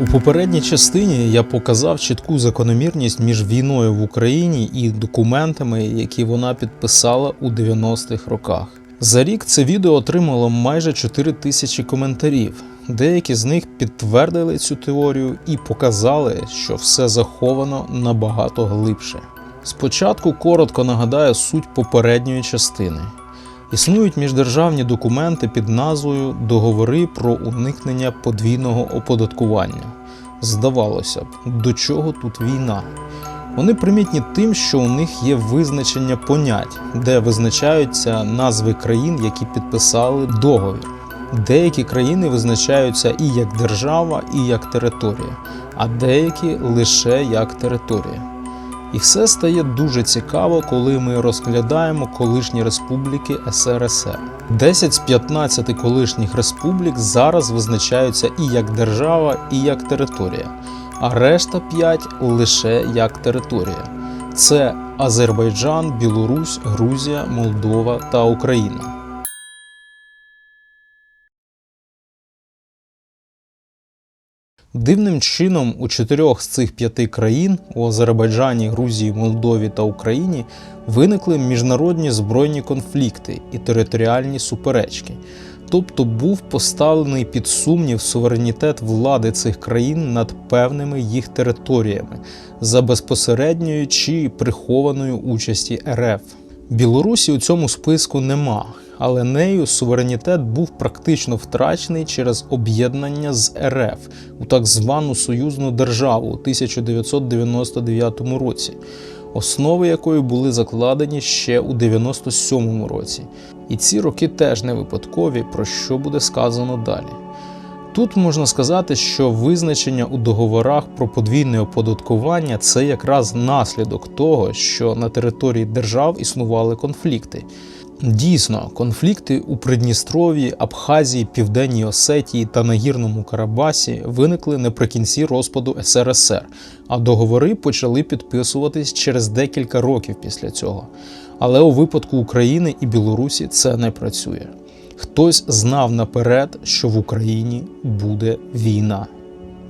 У попередній частині я показав чітку закономірність між війною в Україні і документами, які вона підписала у 90-х роках. За рік це відео отримало майже 4 тисячі коментарів. Деякі з них підтвердили цю теорію і показали, що все заховано набагато глибше. Спочатку коротко нагадаю суть попередньої частини. Існують міждержавні документи під назвою Договори про уникнення подвійного оподаткування. Здавалося б, до чого тут війна? Вони примітні тим, що у них є визначення понять, де визначаються назви країн, які підписали договір. Деякі країни визначаються і як держава, і як територія, а деякі лише як територія. І все стає дуже цікаво, коли ми розглядаємо колишні республіки СРСР. 10 з 15 колишніх республік зараз визначаються і як держава, і як територія, а решта 5 лише як територія. Це Азербайджан, Білорусь, Грузія, Молдова та Україна. Дивним чином у чотирьох з цих п'яти країн у Азербайджані, Грузії, Молдові та Україні виникли міжнародні збройні конфлікти і територіальні суперечки. Тобто був поставлений під сумнів суверенітет влади цих країн над певними їх територіями за безпосередньою чи прихованою участі РФ. Білорусі у цьому списку нема, але нею суверенітет був практично втрачений через об'єднання з РФ у так звану союзну державу у 1999 році, основи якої були закладені ще у 97 році. І ці роки теж не випадкові, про що буде сказано далі. Тут можна сказати, що визначення у договорах про подвійне оподаткування це якраз наслідок того, що на території держав існували конфлікти. Дійсно, конфлікти у Придністров'ї, Абхазії, Південній Осетії та Нагірному Карабасі виникли наприкінці розпаду СРСР, а договори почали підписуватись через декілька років після цього. Але у випадку України і Білорусі це не працює. Хтось знав наперед, що в Україні буде війна.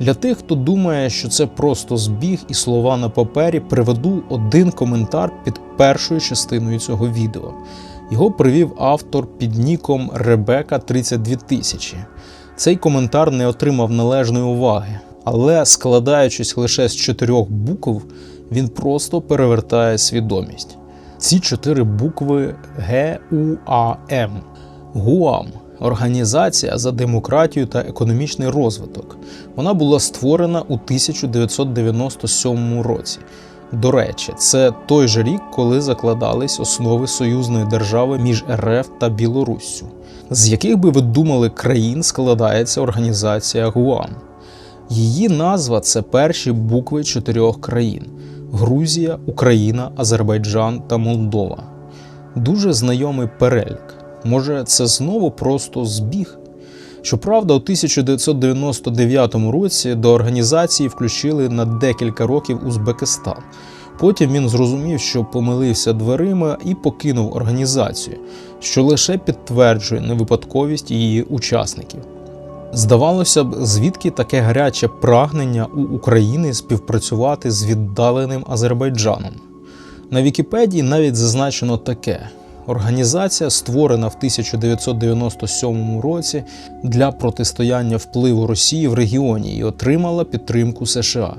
Для тих, хто думає, що це просто збіг і слова на папері, приведу один коментар під першою частиною цього відео. Його привів автор під ніком Ребека 32000. Цей коментар не отримав належної уваги, але складаючись лише з чотирьох букв, він просто перевертає свідомість. Ці чотири букви ГУАМ. ГУАМ Організація за демократію та економічний розвиток. Вона була створена у 1997 році. До речі, це той же рік, коли закладались основи союзної держави між РФ та Білоруссю. З яких би ви думали країн складається організація ГУАМ? Її назва це перші букви чотирьох країн: Грузія, Україна, Азербайджан та Молдова. Дуже знайомий перелік. Може, це знову просто збіг? Щоправда, у 1999 році до організації включили на декілька років Узбекистан. Потім він зрозумів, що помилився дверима і покинув організацію, що лише підтверджує невипадковість її учасників. Здавалося б, звідки таке гаряче прагнення у України співпрацювати з віддаленим Азербайджаном. На Вікіпедії навіть зазначено таке: Організація створена в 1997 році для протистояння впливу Росії в регіоні і отримала підтримку США.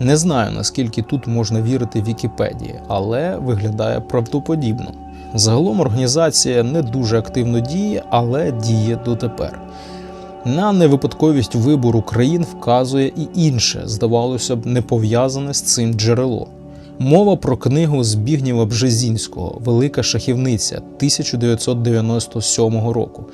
Не знаю наскільки тут можна вірити Вікіпедії, але виглядає правдоподібно. Загалом організація не дуже активно діє, але діє дотепер. На невипадковість вибору країн вказує і інше, здавалося б, не пов'язане з цим джерело. Мова про книгу Збігнєва Бжезінського Велика шахівниця 1997 року.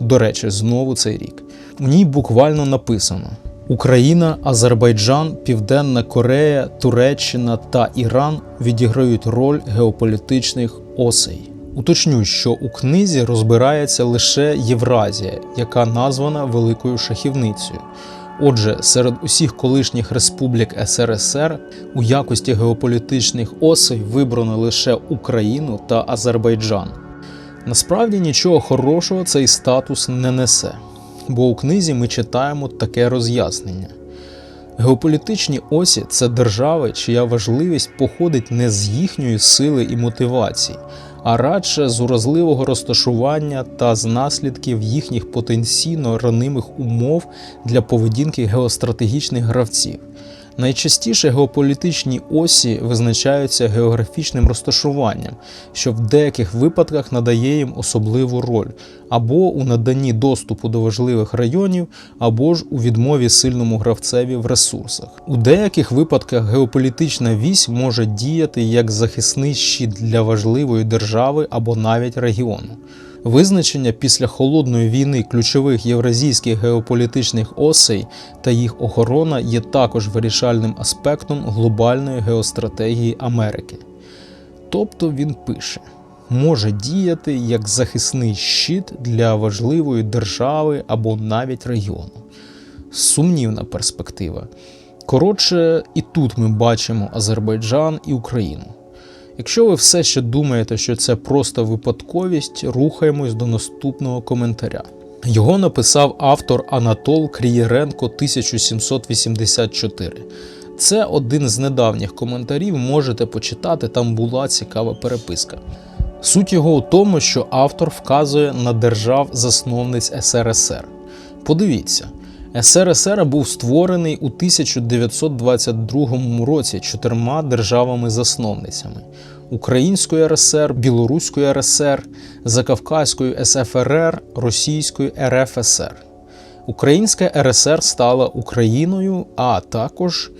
До речі, знову цей рік. У ній буквально написано: Україна, Азербайджан, Південна Корея, Туреччина та Іран відіграють роль геополітичних осей. Уточню, що у книзі розбирається лише Євразія, яка названа Великою шахівницею. Отже, серед усіх колишніх республік СРСР у якості геополітичних осей вибрано лише Україну та Азербайджан. Насправді нічого хорошого цей статус не несе, бо у книзі ми читаємо таке роз'яснення. Геополітичні осі це держави, чия важливість походить не з їхньої сили і мотивації, а радше з уразливого розташування та з наслідків їхніх потенційно ранимих умов для поведінки геостратегічних гравців. Найчастіше геополітичні осі визначаються географічним розташуванням, що в деяких випадках надає їм особливу роль або у наданні доступу до важливих районів, або ж у відмові сильному гравцеві в ресурсах. У деяких випадках геополітична вісь може діяти як захисний щит для важливої держави або навіть регіону. Визначення після холодної війни ключових євразійських геополітичних осей та їх охорона є також вирішальним аспектом глобальної геостратегії Америки. Тобто він пише, може діяти як захисний щит для важливої держави або навіть регіону. Сумнівна перспектива. Коротше, і тут ми бачимо Азербайджан і Україну. Якщо ви все ще думаєте, що це просто випадковість, рухаємось до наступного коментаря. Його написав автор Анатол Крієренко 1784. Це один з недавніх коментарів, можете почитати, там була цікава переписка. Суть його у тому, що автор вказує на держав-засновниць СРСР. Подивіться, СРСР був створений у 1922 році чотирма державами-засновницями: Українською РСР, Білоруською РСР, Закавказькою СФРР, Російською РФСР. Українська РСР стала Україною, а також,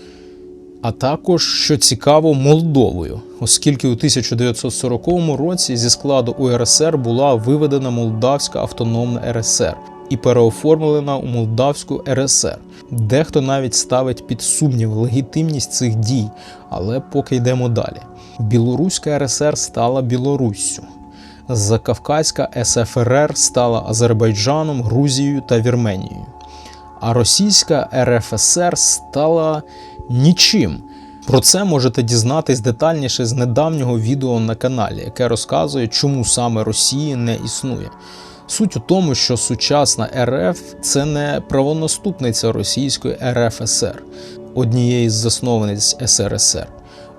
а також, що цікаво, Молдовою, оскільки у 1940 році зі складу УРСР була виведена Молдавська Автономна РСР і переоформлена у Молдавську РСР. Дехто навіть ставить під сумнів легітимність цих дій, але поки йдемо далі. Білоруська РСР стала Білоруссю. Закавказька СФРР стала Азербайджаном, Грузією та Вірменією. А російська РФСР стала нічим. Про це можете дізнатись детальніше з недавнього відео на каналі, яке розказує, чому саме Росії не існує. Суть у тому, що сучасна РФ це не правонаступниця російської РФСР, однієї з засновниць СРСР.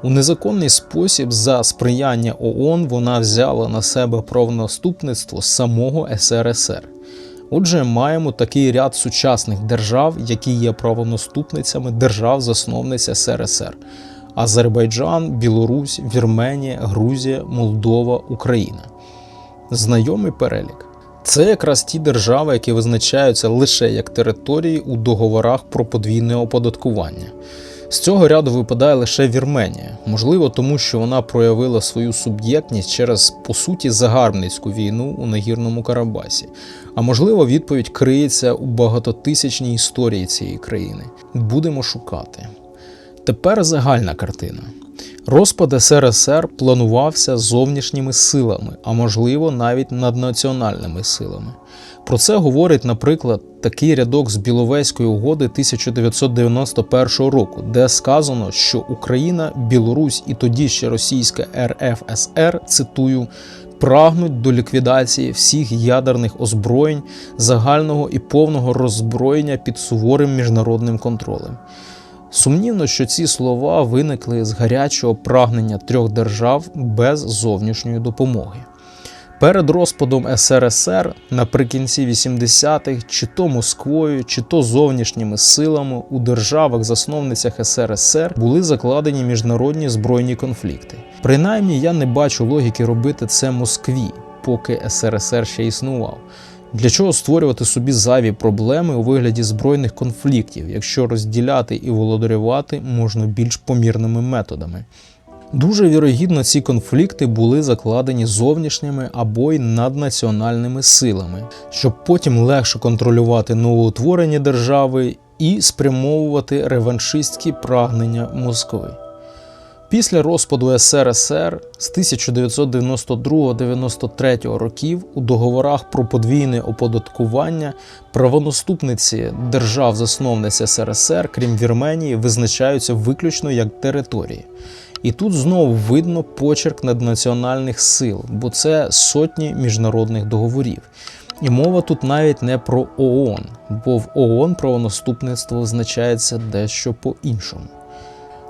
У незаконний спосіб за сприяння ООН вона взяла на себе правонаступництво самого СРСР. Отже, маємо такий ряд сучасних держав, які є правонаступницями держав-засновниць СРСР: Азербайджан, Білорусь, Вірменія, Грузія, Молдова, Україна. Знайомий перелік. Це якраз ті держави, які визначаються лише як території у договорах про подвійне оподаткування. З цього ряду випадає лише Вірменія, можливо, тому що вона проявила свою суб'єктність через по суті загарбницьку війну у нагірному Карабасі. А можливо, відповідь криється у багатотисячній історії цієї країни. Будемо шукати. Тепер загальна картина. Розпад СРСР планувався зовнішніми силами, а можливо навіть наднаціональними силами. Про це говорить, наприклад, такий рядок з Біловезької угоди 1991 року, де сказано, що Україна, Білорусь і тоді ще російська РФСР, цитую, прагнуть до ліквідації всіх ядерних озброєнь, загального і повного роззброєння під суворим міжнародним контролем. Сумнівно, що ці слова виникли з гарячого прагнення трьох держав без зовнішньої допомоги. Перед розпадом СРСР наприкінці 80-х, чи то Москвою, чи то зовнішніми силами у державах-засновницях СРСР були закладені міжнародні збройні конфлікти. Принаймні, я не бачу логіки робити це Москві, поки СРСР ще існував. Для чого створювати собі зайві проблеми у вигляді збройних конфліктів, якщо розділяти і володарювати можна більш помірними методами? Дуже вірогідно, ці конфлікти були закладені зовнішніми або й наднаціональними силами, щоб потім легше контролювати новоутворені держави і спрямовувати реваншистські прагнення Москви. Після розпаду СРСР з 1992-93 років у договорах про подвійне оподаткування правонаступниці держав-засновниць СРСР, крім Вірменії, визначаються виключно як території. І тут знову видно почерк наднаціональних сил, бо це сотні міжнародних договорів. І мова тут навіть не про ООН, бо в ООН правонаступництво визначається дещо по-іншому.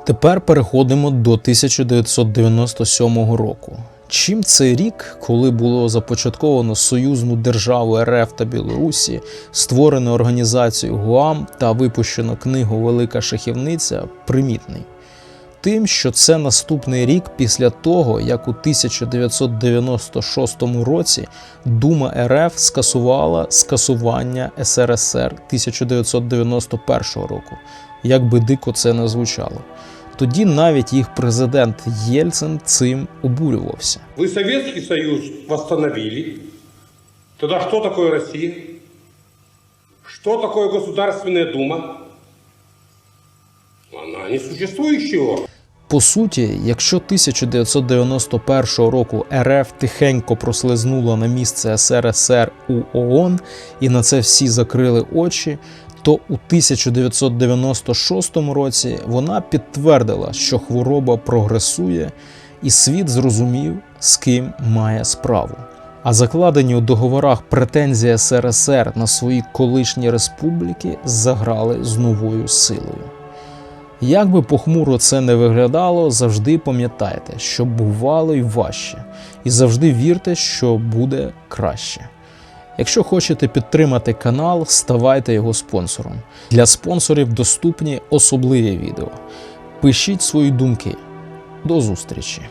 Тепер переходимо до 1997 року. Чим цей рік, коли було започатковано союзну державу РФ та Білорусі, створено організацію ГУАМ та випущено книгу Велика шахівниця, примітний? Тим, що це наступний рік після того, як у 1996 році Дума РФ скасувала скасування СРСР 1991 року, як би дико це не звучало. Тоді навіть їх президент Єльцин цим обурювався. Вы Советский Союз восстановили. Тогда что такое Россия? Что такое Государственная Дума? Она несуществующего. По суті, якщо 1991 року РФ тихенько прослизнула на місце СРСР у ООН і на це всі закрили очі, то у 1996 році вона підтвердила, що хвороба прогресує, і світ зрозумів, з ким має справу. А закладені у договорах претензії СРСР на свої колишні республіки заграли з новою силою. Як би похмуро це не виглядало, завжди пам'ятайте, що бувало й важче, і завжди вірте, що буде краще. Якщо хочете підтримати канал, ставайте його спонсором. Для спонсорів доступні особливі відео. Пишіть свої думки. До зустрічі!